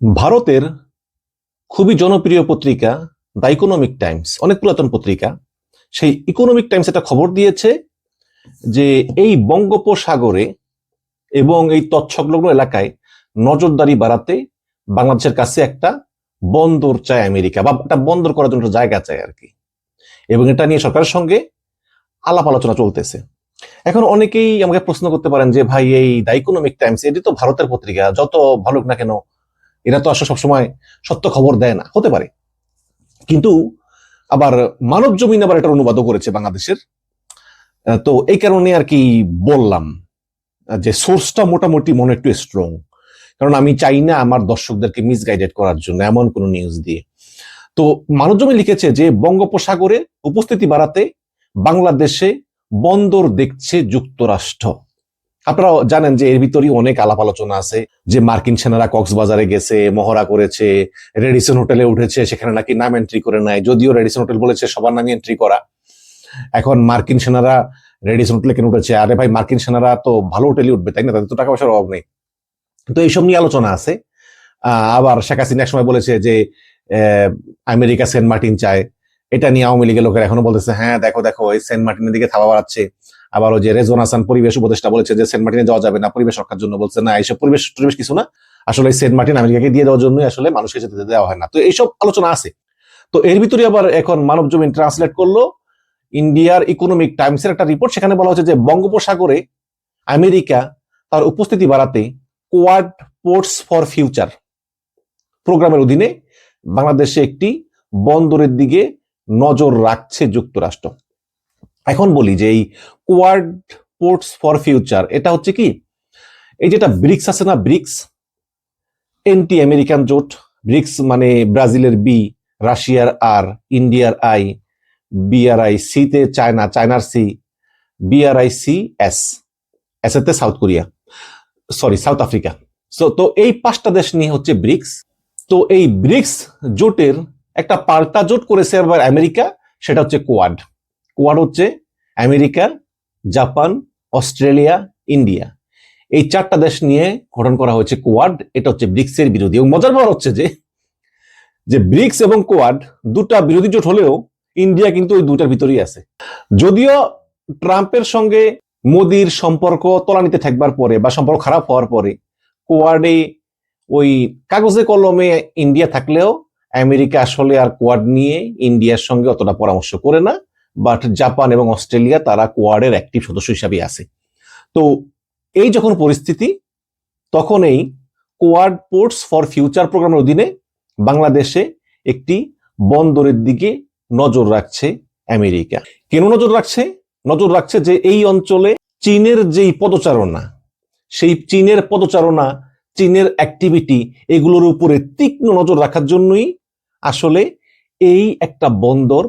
ভারতের খুবই জনপ্রিয় পত্রিকা দ্য ইকোনমিক টাইমস অনেক পুরাতন পত্রিকা। সেই ইকোনমিক টাইমস একটা খবর দিয়েছে যে এই বঙ্গোপসাগরে এবং এই তৎসংলগ্ন এলাকায় নজরদারি বাড়াতে বাংলাদেশের কাছে একটা বন্দর চায় আমেরিকা, বা একটা বন্দর করার জন্য জায়গা চায় আর কি। এবং এটা নিয়ে সরকারের সঙ্গে আলাপ আলোচনা চলতেছে। এখন অনেকেই আমাকে প্রশ্ন করতে পারেন যে, ভাই, এই দ্য ইকোনমিক টাইমস এটি তো ভারতের পত্রিকা, যত ভালো না কেন এরা তো আসলে সবসময় সত্য খবর দেয় না, হতে পারে। কিন্তু আবার মানব জমিন আবার এটার অনুবাদও করেছে বাংলাদেশের। তো এই কারণে আর কি বললাম যে সোর্সটা মোটামুটি মনে একটু স্ট্রং কারণ আমি চাই না আমার দর্শকদেরকে মিসগাইডেড করার জন্য, এমন কোনো নিউজ দিয়ে। তো মানব জমিন লিখেছে যে, বঙ্গোপসাগরে উপস্থিতি বাড়াতে বাংলাদেশে বন্দর দেখছে যুক্তরাষ্ট্র। আপনারা জানেন যে এর ভিতরেই অনেক আলাপ আলোচনা আছে, যে মার্কিন সেনারা কক্সবাজারে গেছে, মহড়া করেছে, রেডিসন হোটেলে উঠেছে, সেখানে নাকি নাম এন্ট্রি করে নেয় যদিও রেডিসন হোটেল বলেছে সবার নামই এন্ট্রি করা। এখন মার্কিন সেনারা রেডিসন হোটেলে কেন উঠেছে? আরে ভাই, মার্কিন সেনারা তো ভালো হোটেলে উঠবে, তাই না? তাদের তো টাকা পয়সার অভাব নেই। তো এইসব নিয়ে আলোচনা আছে। আবার শেখ হাসিনা এক সময় বলেছে যে আমেরিকা সেন্ট মার্টিন চায়। এটা নিয়ে আওয়ামী লীগের লোকেরা এখনও বলতেছে হ্যাঁ দেখো দেখো, এই সেন্ট মার্টিনের দিকে থাবা বাড়াচ্ছে। আবার ওই যে রেজন হাসান পরিবেশ উপদেষ্টা বলেছে যে সেন্ট মার্টিনে যাওয়া যাবে না, পরিবেশ রক্ষার জন্য বলছে, না, এইসব পরিবেশ পরিবেশ কিছু না। আসলে সেন্ট মার্টিন আমেরিকাকে দিয়ে দেওয়ার জন্যই আসলে মানুষকে যেতে দেওয়া হয় না। তো এইসব আলোচনা আছে। তো এর ভিতরে আবার এখন মানব জমিন ট্রান্সলেট করল। ইন্ডিয়ার ইকোনমিক টাইমসের একটা রিপোর্ট, সেখানে বলা হচ্ছে যে বঙ্গোপসাগরে আমেরিকা তার উপস্থিতি বাড়াতে কোয়াড পোর্টস ফর ফিউচার প্রোগ্রামের অধীনে বাংলাদেশে একটি বন্দরের দিকে নজর রাখছে যুক্তরাষ্ট্র। এখন বলি যে এই কোয়াড পোর্টস ফর ফিউচার, এটা হচ্ছে কি? এই যেটা ব্রিক্স আছে না, ব্রিক্স, এন্টি আমেরিকান জোট, ব্রিক্স মানে ব্রাজিলের বি, রাশিয়ার আর, ইন্ডিয়ার আই বিআরআই সিতে চায়না, চায়নার C BRI C S S এতে South Korea, sorry, South Africa. So তো এই পাঁচটা দেশ নিয়ে হচ্ছে ব্রিক্স। তো এই ব্রিক্স জোটের একটা পাল্টা জোট করেছে আবার আমেরিকা, সেটা হচ্ছে কোয়াড। কোয়াড হচ্ছে আমেরিকা জাপান, অস্ট্রেলিয়া, ইন্ডিয়া। এই চারটা দেশ নিয়ে গঠন করা হয়েছে কোয়াড এটা হচ্ছে ব্রিক্সের বিরোধী। এবং মজার ব্যাপার হচ্ছে যে যে ব্রিক্স এবং কোয়াড দুটা বিরোধী জোট হলেও ইন্ডিয়া কিন্তু ওই দুটার ভিতরেই আছে। যদিও ট্রাম্পের সঙ্গে মোদির সম্পর্ক তলানিতে থাকবার পরে বা সম্পর্ক খারাপ হওয়ার পরে কোয়াডে ওই কাগজে কলমে ইন্ডিয়া থাকলেও আমেরিকা আসলে আর কোয়াড নিয়ে ইন্ডিয়ার সঙ্গে অতটা পরামর্শ করে না। বাট জাপান এবং অস্ট্রেলিয়া তারা কোয়াডের অ্যাক্টিভ সদস্য হিসাবে আছে। তো এই যখন পরিস্থিতি, তখন এই কোয়াড পোর্টস ফর ফিউচার প্রোগ্রামের অধীনে বাংলাদেশে একটি বন্দরের দিকে নজর রাখছে আমেরিকা। কেন নজর রাখছে? নজর রাখছে যে এই অঞ্চলে চীনের যেই পদচারণা, সেই চীনের পদচারণা, চীনের অ্যাক্টিভিটি এগুলোর উপরে তীক্ষ্ণ নজর রাখার জন্যই আসলে এই একটা বন্দর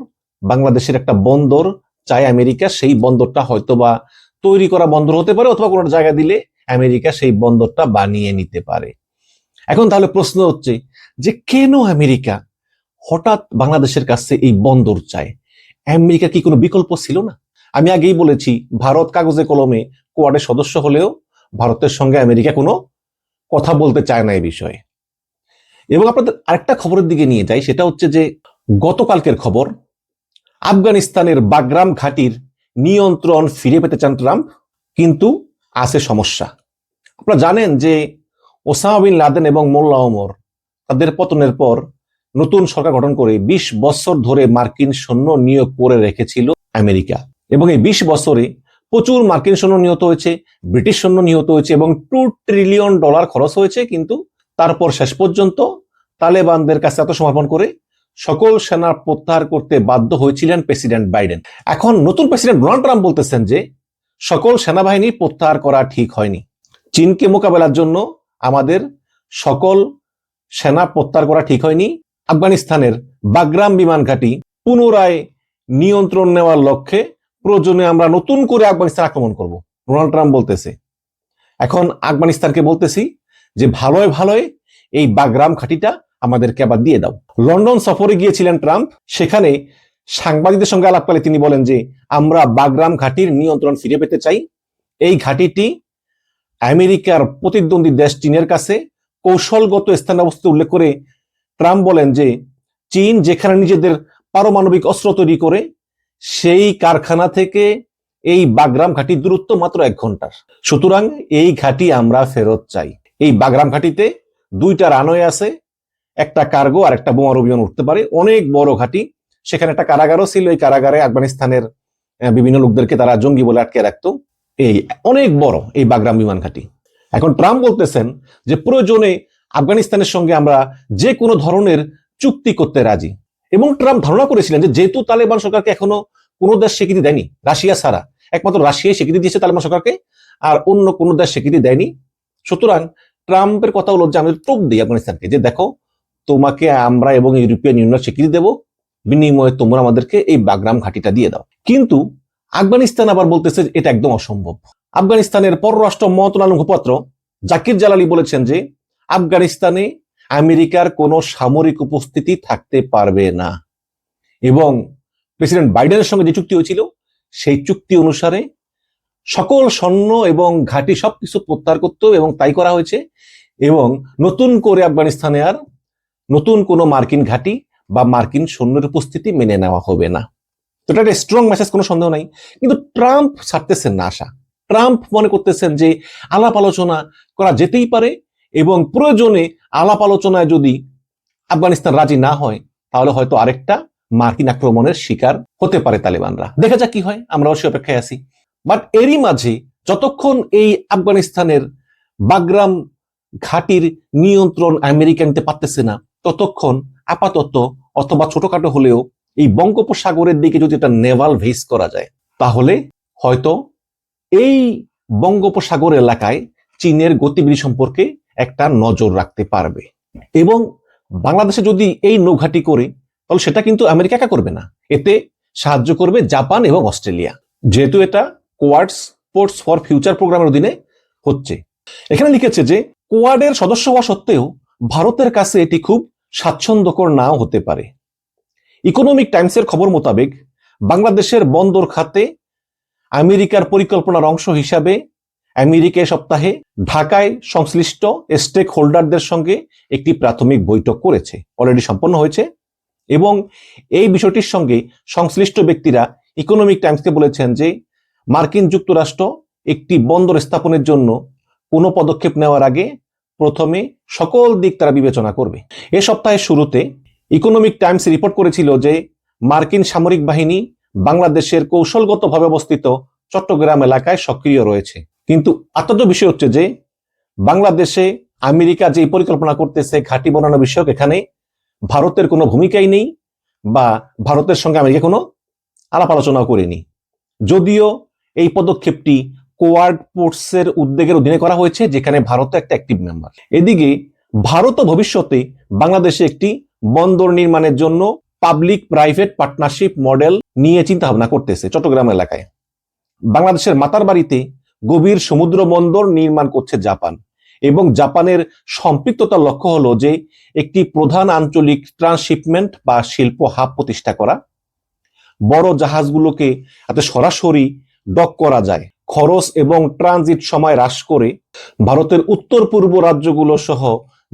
বাংলাদেশের একটা বন্দর চায় আমেরিকা, সেই বন্দরটা হয়তোবা তৈরি করা বন্দর হতে পারে অথবা কোনো জায়গা দিলে আমেরিকা সেই বন্দরটা বানিয়ে নিতে পারে। এখন তাহলে প্রশ্ন হচ্ছে যে কেন আমেরিকা হঠাৎ বাংলাদেশের কাছে এই বন্দর চায়? আমেরিকা কি কোনো বিকল্প ছিল না? আমি আগেই বলেছি, ভারত কাগজে কলমে কোয়াডের সদস্য হলেও ভারতের সঙ্গে আমেরিকা কোনো কথা বলতে চায় না এই বিষয়ে। এবং আপনাদের আরেকটা খবরের দিকে নিয়ে যাই, সেটা হচ্ছে যে গতকালকের খবর আফগানিস্তানের বাগরাম ঘাটির নিয়ন্ত্রণ ফিরে পেতে চান ট্রাম্প, কিন্তু আছে সমস্যা। আপনারা জানেন যে ওসামা বিন লাদেন এবং মোল্লা ওমর তাদের পতনের পর নতুন সরকার গঠন করে ২০ বছর ধরে মার্কিন সৈন্য নিয়োগ করে রেখেছিল আমেরিকা। এবং এই ২০ বছরে প্রচুর মার্কিন সৈন্য নিহত হয়েছে, ব্রিটিশ সৈন্য নিহত হয়েছে এবং টু ট্রিলিয়ন ডলার খরচ হয়েছে, কিন্তু তারপর শেষ পর্যন্ত তালেবানদের কাছে আত্মসমর্পণ করে সকল সেনা প্রত্যাহার করতে বাধ্য হয়েছিলেন প্রেসিডেন্ট বাইডেন। এখন নতুন প্রেসিডেন্ট ডোনাল্ড ট্রাম্প বলতেছেন যে, সকল সেনাবাহিনী প্রত্যাহার করা ঠিক হয়নি। চীনকে মোকাবেলার জন্য আমাদের সকল সেনা প্রত্যাহার করা ঠিক হয়নি। আফগানিস্তানের বাগরাম বিমান ঘাঁটি পুনরায় নিয়ন্ত্রণ নেওয়ার লক্ষ্যে প্রয়োজনে আমরা নতুন করে আফগানিস্তান আক্রমণ করব, ডোনাল্ড ট্রাম্প বলতেছে। এখন আফগানিস্তানকে বলতেছি যে, ভালোয় ভালোয় এই বাগরাম ঘাটিটা আমাদেরকে আবার দিয়ে দাও। লন্ডন সফরে গিয়েছিলেন ট্রাম্প, সেখানে সাংবাদিকদের সঙ্গে আলাপকালে তিনি বলেন যে, আমরা বাগরাম ঘাটির নিয়ন্ত্রণ ফিরে পেতে চাই। এই ঘাটিটি আমেরিকার প্রতিদ্বন্দ্বী দেশ চীনের কাছে কৌশলগত স্থান অবস্থা উল্লেখ করে ট্রাম্প বলেন যে, চীন যেখানে নিজেদের পারমাণবিক অস্ত্র তৈরি করে, সেই কারখানা থেকে এই বাগরাম ঘাটির দূরত্ব মাত্র এক ঘণ্টার। সুতরাং এই ঘাটি আমরা ফেরত চাই। এই বাগরাম ঘাটিতে দুইটা রানওয়ে আছে একটা কার্গো আর একটা বোমার অভিযান উঠতে পারে। অনেক বড় ঘাটি। সেখানে একটা কারাগারও ছিল। এই কারাগারে আফগানিস্তানের বিভিন্ন লোকদেরকে তারা জঙ্গি বলে আটকে রাখতো। এই অনেক বড় এই বাগরাম বিমান ঘাটি। এখন ট্রাম্প বলতেছেন যে প্রয়োজনে আফগানিস্তানের সঙ্গে আমরা যে কোনো ধরনের চুক্তি করতে রাজি। এবং ট্রাম্প ধারণা করেছিলেন যে যেহেতু তালেবান সরকারকে এখনও কোনো দেশ স্বীকৃতি দেয়নি, রাশিয়া ছাড়া, একমাত্র রাশিয়াই স্বীকৃতি দিয়েছে তালেবান সরকারকে, আর অন্য কোনো দেশ স্বীকৃতি দেয়নি। সুতরাং ট্রাম্পের কথা হলো যে আমি টোপ দিই আফগানিস্তানকে যে দেখো তোমাকে আমরা এবং ইউরোপিয়ান ইউনিয়ন স্বীকৃতি দেবো। বিনিময়ে তোমরা আমাদেরকে এই বাগরাম ঘাটিটা দিয়ে দাও। কিন্তু আফগানিস্তান আবার বলতেছে এটা একদম অসম্ভব। আফগানিস্তানের পররাষ্ট্র মন্ত্রণালয় মুখপাত্র জাকির জালালি বলেছেন যে, আফগানিস্তানে আমেরিকার কোনো সামরিক উপস্থিতি থাকতে পারবে না। এবং প্রেসিডেন্ট বাইডেনের সঙ্গে যে চুক্তি হয়েছিল, সেই চুক্তি অনুসারে সকল সৈন্য এবং ঘাঁটি সবকিছু প্রত্যাহার করতে এবং তাই করা হয়েছে। এবং নতুন করে আফগানিস্তানে আর নতুন কোনো মার্কিন ঘাঁটি বা মার্কিন সৈন্যের উপস্থিতি মেনে নেওয়া হবে না। তো এটা একটা স্ট্রং মেসেজ কোনো সন্দেহ নাই। কিন্তু ট্রাম্প ছাড়তেছেন না আশা। ট্রাম্প মনে করতেছেন যে আলাপ আলোচনা করা যেতেই পারে এবং প্রয়োজনে আলাপ আলোচনায় যদি আফগানিস্তান রাজি না হয়, তাহলে হয়তো আরেকটা মার্কিন আক্রমণের শিকার হতে পারে তালেবানরা। দেখা যাক কি হয়, আমরা অবশ্যই অপেক্ষায় আছি। বাট এরই মাঝে যতক্ষণ এই আফগানিস্তানের বাগরাম ঘাটির নিয়ন্ত্রণ আমেরিকা নিতে পারতেছে না ততক্ষণ আপাতত অথবা ছোটখাটো হলেও এই বঙ্গোপসাগরের দিকে যদি একটা নেভাল ভেস করা যায়, তাহলে হয়তো এই বঙ্গোপসাগর এলাকায় চীনের গতিবিধি সম্পর্কে একটা নজর রাখতে পারবে। এবং বাংলাদেশে যদি এই নৌঘাটি করে, তাহলে সেটা কিন্তু আমেরিকা একা করবে না। এতে সাহায্য করবে জাপান এবং অস্ট্রেলিয়া। যেহেতু এটা কোয়াড স্পোর্টস ফর ফিউচার প্রোগ্রামের অধীনে হচ্ছে। এখানে লিখেছে যে, কোয়াডের সদস্য হওয়া সত্ত্বেও ভারতের কাছে এটি খুব স্বাচ্ছন্দ্যকর নাও হতে পারে। ইকোনমিক টাইমসের খবর মোতাবেক বাংলাদেশের বন্দর খাতে আমেরিকার পরিকল্পনার অংশ হিসাবে আমেরিকা সপ্তাহে ঢাকায় সংশ্লিষ্ট স্টেক হোল্ডারদের সঙ্গে একটি প্রাথমিক বৈঠক করেছে অলরেডি সম্পন্ন হয়েছে। এবং এই বিষয়টির সঙ্গে সংশ্লিষ্ট ব্যক্তিরা ইকোনমিক টাইমসকে বলেছেন যে, মার্কিন যুক্তরাষ্ট্র একটি বন্দর স্থাপনের জন্য কোনো পদক্ষেপ নেওয়ার আগে প্রথমে সকল দিক তারা বিবেচনা করবে। এ সপ্তাহের শুরুতে ইকোনমিক টাইমস রিপোর্ট করেছিল যে মার্কিন সামরিক বাহিনী বাংলাদেশের কৌশলগতভাবে অবস্থিত চট্টগ্রাম এলাকায় সক্রিয় রয়েছে। কিন্তু আশ্চর্য বিষয় হচ্ছে যে বাংলাদেশে আমেরিকা যে পরিকল্পনা করতেছে ঘাঁটি বানানো বিষয়ক, এখানে ভারতের কোনো ভূমিকাই নেই বা ভারতের সঙ্গে আমেরিকা কোনো আলাপ আলোচনাও করেনি। যদিও এই পদক্ষেপটি কোয়াড পোর্টসের উদ্যোগের অধীনে করা হয়েছে, যেখানে ভারত একটা অ্যাক্টিভ মেম্বার এদিকে, ভারতও ভবিষ্যতে বাংলাদেশে একটি বন্দর নির্মাণের জন্য পাবলিক প্রাইভেট পার্টনারশিপ মডেল নিয়ে চিন্তা ভাবনা করতেছে চট্টগ্রাম এলাকায়। বাংলাদেশের মাতার বাড়িতে গভীর সমুদ্র বন্দর নির্মাণ করছে জাপান এবং জাপানের সম্পৃক্ততার লক্ষ্য হলো যে একটি প্রধান আঞ্চলিক ট্রান্সশিপমেন্ট বা শিল্প হাব প্রতিষ্ঠা করা। বড় জাহাজগুলোকে যাতে সরাসরি ডক করা যায়। খরচ এবং ট্রানজিট সময় হ্রাস করে ভারতের উত্তর পূর্ব রাজ্যগুলো সহ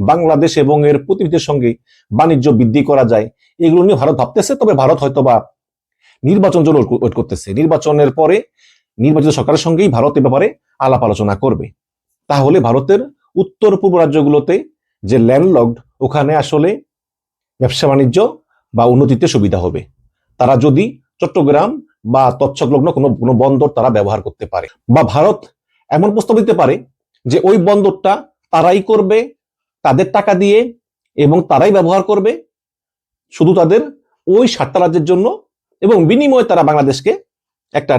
বাংলাদেশ এবং এর প্রতিবেশীদের সঙ্গে বাণিজ্য বৃদ্ধি করা যায়, এগুলো নিয়ে ভারত ভাবতেছে, তবে ভারত হয়তো বা নির্বাচন জন্য ওয়েট করতেছে। নির্বাচনের পরে নির্বাচিত সরকারের সঙ্গেই ভারত এ ব্যাপারে আলাপ আলোচনা করবে। তাহলে ভারতের উত্তর পূর্ব রাজ্যগুলোতে যে ল্যান্ডলকড, ওখানে আসলে ব্যবসা বাণিজ্য বা উন্নতিতে সুবিধা হবে। তারা যদি চট্টগ্রাম বা তৎসংলগ্ন কোনো কোনো বন্দর তারা ব্যবহার করতে পারে। বা ভারত এমন প্রস্তাব দিতে পারে যে ওই বন্দরটা তারাই করবে, তাদের টাকা দিয়ে এবং তারাই ব্যবহার করবে শুধু তাদের ওই সাতটা রাজ্যের জন্য এবং বিনিময়ে তারা বাংলাদেশকে একটা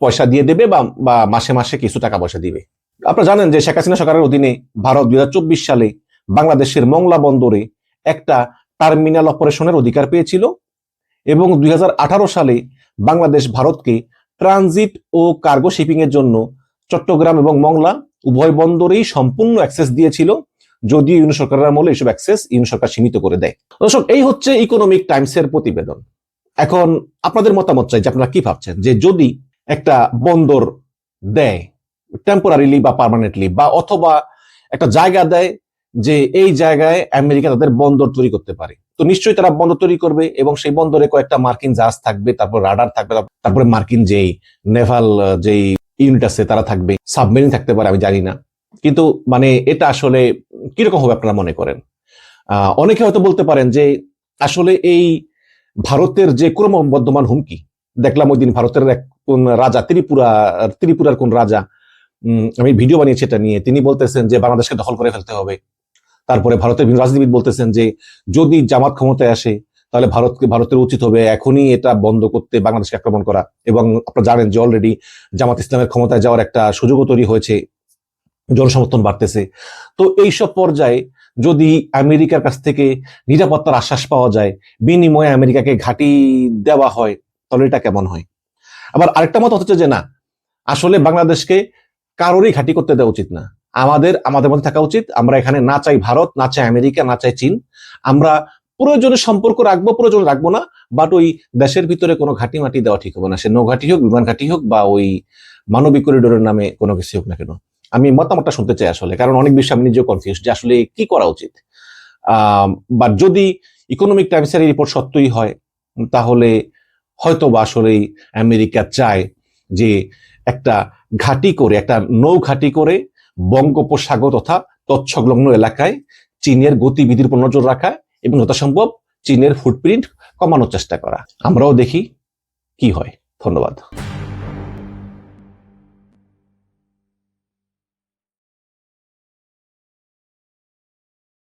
পয়সা দিয়ে দেবে বা বা মাসে মাসে কিছু টাকা পয়সা দিবে। আপনারা জানেন যে শেখ হাসিনা সরকারের অধীনে ভারত দুই হাজার চব্বিশ সালে বাংলাদেশের মংলা বন্দরে একটা টার্মিনাল অপারেশনের অধিকার পেয়েছিল। এবং দুই হাজার আঠারো সালে বাংলাদেশ ভারতকে ট্রানজিট ও কার্গো শিপিং এর জন্য চট্টগ্রাম এবং মংলা উভয় বন্দরেই সম্পূর্ণ অ্যাক্সেস দিয়েছিল, যদিও ইউনি সরকারের আমলে এইসব অ্যাক্সেস ইউনি সরকার সীমিত করে দেয়। দর্শক, এই হচ্ছে ইকোনমিক টাইমসের প্রতিবেদন। এখন আপনাদের মতামত চাই যে আপনারা কি ভাবছেন? যে যদি একটা বন্দর দেয় টেম্পোরারিলি বা পার্মানেন্টলি বা অথবা একটা জায়গা দেয় যে এই জায়গায় আমেরিকা তাদের বন্দর তৈরি করতে পারে তো নিশ্চয়ই তারা বন্দর তৈরি করবে এবং সেই বন্দরে কয়েকটা মার্কিন জাহাজ থাকবে, তারপর রাডার থাকবে, তারপরে মার্কিন যেই নেভাল যেই ইউনিট আছে তারা থাকবে। সাবমেরিন থাকতে পারে, আমি জানি না। কিন্তু মানে এটা আসলে কীরকম হবে আপনারা মনে করেন? অনেকে হয়তো বলতে পারেন যে আসলে এই ভারতের যে ক্রমবর্ধমান হুমকি, দেখলাম ওই দিন ভারতের এক কোন রাজা, ত্রিপুরা, ত্রিপুরার কোন রাজা আমি ভিডিও বানিয়েছি এটা নিয়ে, তিনি বলতেছেন যে বাংলাদেশকে দখল করে ফেলতে হবে। তারপরে ভারতের বিভিন্ন রাজনীতিবিদ বলতেছেন যে, যদি জামাত ক্ষমতায় আসে, তাহলে ভারতকে, ভারতের উচিত হবে এখনই এটা বন্ধ করতে বাংলাদেশকে আক্রমণ করা। এবং আপনারা জানেন যে অলরেডি জামাত ইসলামের ক্ষমতায় যাওয়ার একটা সুযোগও তৈরি হয়েছে, জনসমর্থন বাড়তেছে। তো এইসব পর্যায়ে যদি আমেরিকার কাছ থেকে নিরাপত্তার আশ্বাস পাওয়া যায়, বিনিময়ে আমেরিকাকে ঘাঁটি দেওয়া হয়, তাহলে এটা কেমন হয়? আবার আরেকটা মত হচ্ছে যে না, আসলে বাংলাদেশকে কারোরই ঘাঁটি করতে দেওয়া উচিত না। আমাদের আমাদের মধ্যে থাকা উচিত। আমরা এখানে না চাই ভারত, না চাই আমেরিকা, না চাই চীন। আমরা প্রয়োজনে সম্পর্ক রাখব, প্রয়োজনে রাখব না বাট ওই দেশের ভিতরে কোনো ঘাঁটি মাটি দেওয়া ঠিক হবে না। সে নৌঘাটি হোক, বিমান ঘাঁটি হোক, বা ওই মানবিক করিডোরের নামে কোনো কিছু হোক না কেন। আমি মতামতটা শুনতে চাই আসলে, কারণ অনেক বিষয় আমি নিজেও কনফিউজ যে আসলে কি করা উচিত। বাট যদি ইকোনমিক টাইমসের রিপোর্ট সত্যই হয়, তাহলে হয়তো বা আসলেই আমেরিকা চায় যে একটা ঘাঁটি করে, একটা নৌ ঘাঁটি করে বঙ্গোপসাগর তথা তৎসংলগ্ন এলাকায় চীনের গতিবিধির উপর নজর রাখা এবং যথাসম্ভব চীনের ফুটপ্রিন্ট কমানোর চেষ্টা করা। আমরাও দেখি কি হয়। ধন্যবাদ।